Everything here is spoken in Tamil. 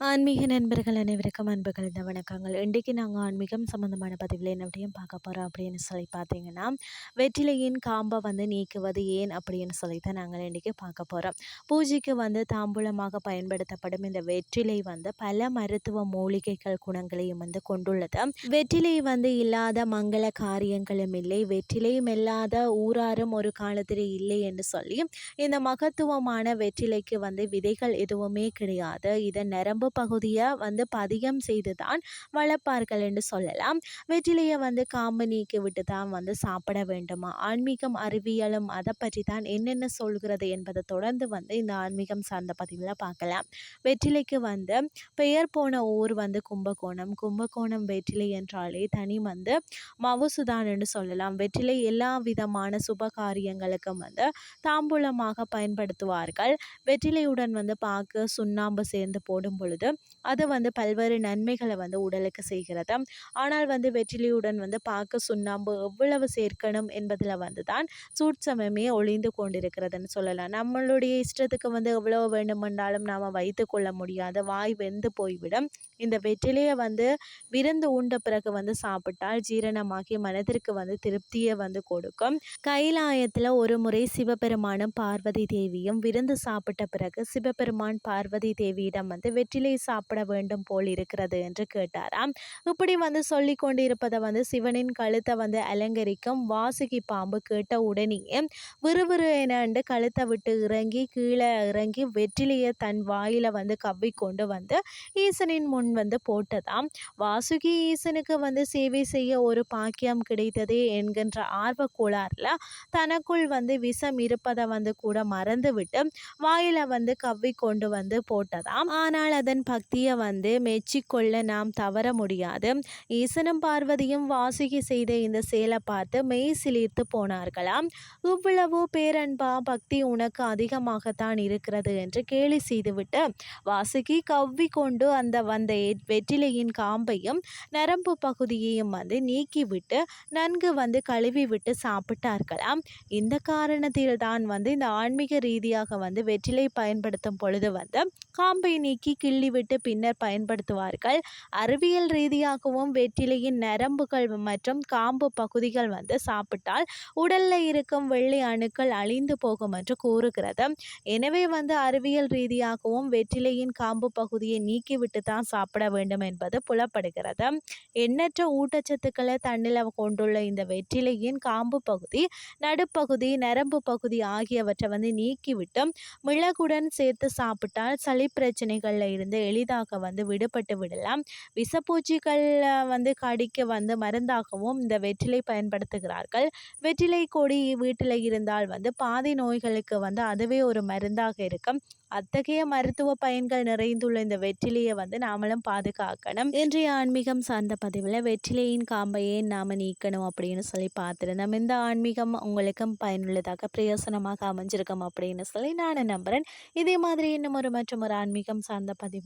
ஆன்மீக நண்பர்கள் அனைவருக்கும் அன்புகள் இந்த வணக்கங்கள். இன்றைக்கு நாங்கள் ஆன்மீகம் சம்மந்தமான பதிவில் என்ன பார்க்க போகிறோம் அப்படின்னு சொல்லி பார்த்தீங்கன்னா வெற்றிலையின் காம்பை வந்து நீக்குவது ஏன் அப்படின்னு சொல்லி தான் நாங்கள் இன்றைக்கி பார்க்க போகிறோம் பூஜைக்கு வந்து தாம்பூலமாக பயன்படுத்தப்படும் இந்த வெற்றிலை வந்து பல மருத்துவ மூலிகைகள் குணங்களையும் வந்து கொண்டுள்ளது. வெற்றிலை வந்து இல்லாத மங்கள காரியங்களும் இல்லை. வெற்றிலையும் இல்லாத ஊராரும் ஒரு காலத்தில் இல்லை என்று சொல்லி இந்த மகத்துவமான வெற்றிலைக்கு வந்து விதைகள் எதுவுமே கிடையாது. இதை நரம்பு கொம்பு பகுதியை வந்து பதிகம் செய்து தான் வளர்ப்பார்கள் என்று சொல்லலாம். வெற்றிலையை வந்து காம்பு நீக்கி விட்டு தான் வந்து சாப்பிட வேண்டுமா? ஆன்மீகம் அறிவியலும் அதை பற்றி தான் என்னென்ன சொல்கிறது என்பதை தொடர்ந்து வந்து இந்த ஆன்மீகம் சார்ந்த பதிவில் பார்க்கலாம். வெற்றிலைக்கு வந்து பெயர் போன ஊர் வந்து கும்பகோணம். கும்பகோணம் வெற்றிலை என்றாலே தனி வந்து மவுசுதான் என்று சொல்லலாம். வெற்றிலை எல்லா விதமான சுப காரியங்களுக்கும் வந்து தாம்பூலமாக பயன்படுத்துவார்கள். வெற்றிலையுடன் வந்து பார்க்க சுண்ணாம்பு சேர்ந்து போடும் பொழுது பொழுது அது வந்து பல்வேறு நன்மைகளை வந்து உடலுக்கு செய்கிறது. ஆனால் வந்து வெற்றிலையுடன் வந்து பார்க்க சுண்ணாம்பு எவ்வளவு சேர்க்கணும் என்பதில் வந்து தான் சூட்சமமே ஒளிந்து கொண்டிருக்கிறதுன்னு சொல்லலாம். நம்மளுடைய இஷ்டத்துக்கு வந்து எவ்வளவு வேண்டுமென்றாலும் நாம் வைத்து கொள்ள முடியாது. வாய் வெந்து போய்விடும். இந்த வெற்றிலையை வந்து விருந்து உண்ட பிறகு வந்து சாப்பிட்டால் ஜீரணமாகி மனதிற்கு வந்து திருப்தியை வந்து கொடுக்கும். கைலாயத்தில் ஒரு முறை சிவபெருமானும் பார்வதி தேவியும் விருந்து சாப்பிட்ட பிறகு சிவபெருமான் பார்வதி தேவியிடம் வந்து வெற்றிலை வெற்றிலை சாப்பிட வேண்டும் போல் இருக்கிறது என்று கேட்டாராம். இப்படி வந்து சொல்லி கொண்டு இருப்பதை வந்து சிவனின் கழுத்தை வந்து அலங்கரிக்கும் வாசுகி பாம்பு கேட்ட உடனேயே விறுவிறு என்று கழுத்தை விட்டு இறங்கி கீழே இறங்கி வெற்றிலையை தன் வாயில வந்து கவ்வி கொண்டு வந்து ஈசனின் முன் வந்து போட்டதாம். வாசுகி ஈசனுக்கு வந்து சேவை செய்ய ஒரு பாக்கியம் கிடைத்ததே என்கின்ற ஆர்வ கோளாறுல தனக்குள் வந்து விஷம் இருப்பதை வந்து கூட மறந்துவிட்டு வாயில வந்து கவ்வி கொண்டு வந்து போட்டதாம். ஆனால் அதன் ஈசன் பக்தியை வந்து மெச்சிக்கொள்ள நாம் தவற முடியாது. ஈசனும் பார்வதியும் வாசுகி செய்த இந்த செயலை பார்த்து மெய் சிலிர்த்து போனார்களாம். இவ்வளவு பேரன்பா பக்தி உனக்கு அதிகமாகத்தான் இருக்கிறது என்று கேலி செய்துவிட்டு வாசுகி கவ்வி கொண்டு அந்த வந்த வெற்றிலையின் காம்பையும் நரம்பு பகுதியையும் வந்து நீக்கிவிட்டு நன்கு வந்து கழுவி விட்டு சாப்பிட்டார்களாம். இந்த காரணத்தில் தான் வந்து இந்த ஆன்மீக ரீதியாக வந்து வெற்றிலை பயன்படுத்தும் பொழுது வந்து காம்பை நீக்கி கிள்ளி விட்டு பின்னர் பயன்படுத்துவார்கள். அறிவியல் ரீதியாகவும் வெற்றிலையின் நரம்புகள் மற்றும் காம்பு பகுதிகள் வந்து சாப்பிட்டால் உடலில் இருக்கும் வெள்ளை அணுக்கள் அழிந்து போகும் என்று கூறுகிறது. எனவே வந்து அறிவியல் ரீதியாகவும் வெற்றிலையின் காம்பு பகுதியை நீக்கிவிட்டு தான் சாப்பிட வேண்டும் என்பது புலப்படுகிறது. எண்ணற்ற ஊட்டச்சத்துக்களை தண்ணில் கொண்டுள்ள இந்த வெற்றிலையின் காம்பு பகுதி நடுப்பகுதி நரம்பு பகுதி ஆகியவற்றை வந்து நீக்கிவிட்டு மிளகுடன் சேர்த்து சாப்பிட்டால் சளி பிரச்சனைகளில் இருந்து வந்து எளிதாக வந்து விடுபட்டு விடலாம். விஷப்பூச்சிகள் வந்து கடிக்க வந்து மருந்தாகவும் இந்த வெற்றிலை பயன்படுத்துகிறார்கள். வெற்றிலை கொடி வீட்டில் இருந்தால் வந்து பாதி நோய்களுக்கு வந்து அதுவே ஒரு மருந்தாக இருக்கும். அத்தகைய மருத்துவ பயன்கள் நிறைந்துள்ள இந்த வெற்றிலையை வந்து நாமளும் பாதுகாக்கணும். இன்றைய ஆன்மீகம் சார்ந்த பதிவில் வெற்றிலையின் காம்பையே நாம் நீக்கணும் அப்படின்னு சொல்லி பார்த்துருந்தோம். இந்த ஆன்மீகம் உங்களுக்கும் பயனுள்ளதாக பிரயோசனமாக அமைஞ்சிருக்கும் அப்படின்னு சொல்லி நான் நம்புகிறேன் இதே மாதிரி இன்னும் ஒரு மற்றும் ஒரு ஆன்மீகம் சார்ந்த பதிவு